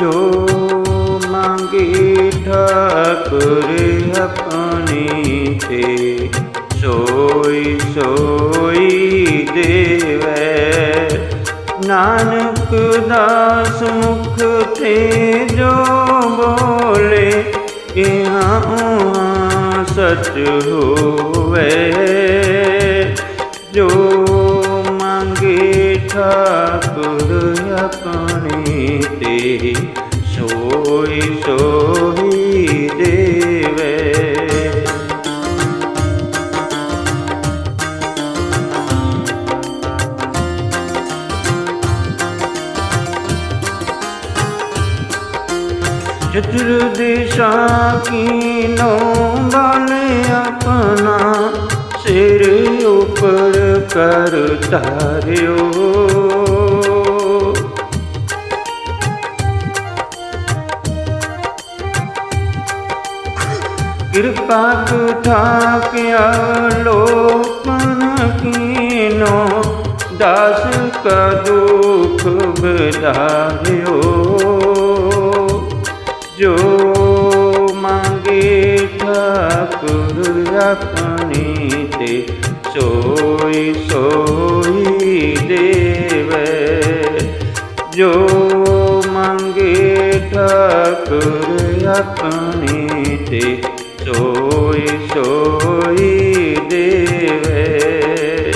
ਜੋ ਮੰਗੇ ਠਾਕੁਰ ਆਪਣੀ ਤੇ ਸੋਈ ਸੋਈ ਦੇਵੈ। ਨਾਨਕ ਦਾਸ ਮੁਖ ਤੇ ਜੋ ਬੋਲੇ, ਇਹਾਂ ਉਹਾਂ ਸਚ ਹੋਵੇ। ਜੋ ਮੰਗੇ ਠਾਕੁਰ ਆਪਣੀ ਸੋਈ ਸੋਈ ਦੇਵੇ। ਚਤੁਰਦਿਸ਼ਾ ਕੀਨੋ ਬਲ ਆਪਣਾ ਸਿਰ ਉਪਰ ਕਰ ਧਾਰਿਓ। ਕਿਰਪਾ ਠਾਕਿਆ ਲੋਕਨ ਕੀਨੋ, ਦਾਸ ਕਾ ਦੁਖ ਬਧਾਰਿਓ ਜੋ ਮੰਗੇ ਠਾਕੁਰ ਆਪਣੀ ਤੇ, ਸੋਈ ਸੋਈ ਦੇਵੇ। ਜੋ ਮੰਗੇ ਠਾਕੁਰ ਆਪਣੀ ਤੇ ਸੋਈ ਸੋਈ ਦੇਵੇ।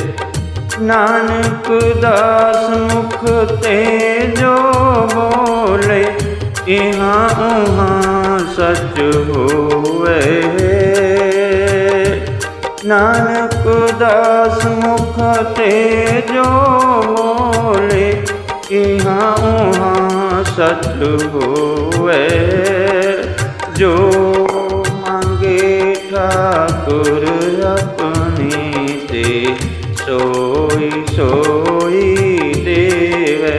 ਨਾਨਕ ਦਾਸ ਮੁਖ ਤੇ ਜੋ ਬੋਲੇ, ਇਹਾਂ ਉਹਾਂ ਸਚ ਹੋਵੇ। ਨਾਨਕ ਦਾਸ ਮੁਖ ਤੇ ਜੋ ਬੋਲੇ, ਇਹਾਂ ਉਹਾਂ ਸਚ ਹੋਵੇ। ਜੋ ਮੰਗੇ ਠਾਕੁਰ ਆਪਣੀ ਤੇ ਸੋਈ ਸੋਈ ਦੇਵੇ।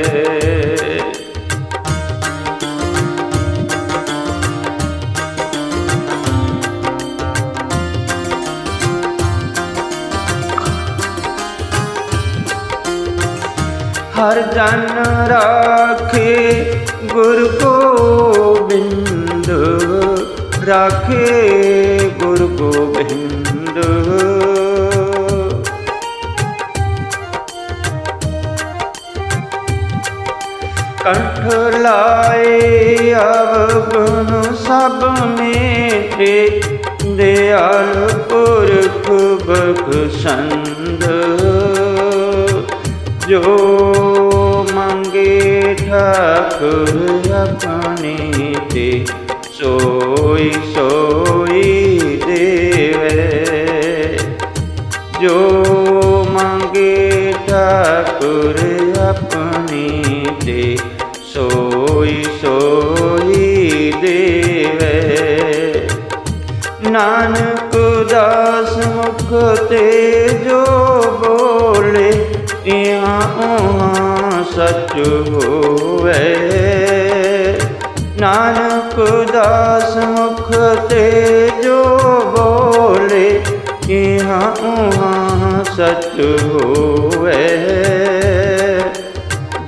ਹਰ ਜਨ ਰਾਖੇ ਗੁਰ ਗੋਬਿੰਦ ਰਾਖੇ ਗੋਬਿੰਦ ਕੰਠ ਲਾਏ ਅਵਗੁਣ ਸਭ ਮੇਟੇ ਦਿਆਲ ਪੁਰਖ ਬਖਸ਼ੰਦ ਜੋ ਮੰਗੇ ਠਾਕੁਰ ਆਪਣੀ ਤੇ ਸੋਈ ਸੋਈ ਆਪਣੀ ਤੇ ਸੋਈ ਸੋਈ ਦੇਵੇ। ਨਾਨਕ ਦਾਸ ਮੁਖ ਤੇ ਜੋ ਬੋਲੇ, ਇਹਾਂ ਉਹਾਂ ਸਚ ਹੋਵੇ। ਨਾਨਕ ਦਾਸ ਮੁਖ ਤੇ ਜੋ ਬੋਲੇ, ਇਹਾਂ ਉਹਾਂ ਸਚ ਹੋਵੇ।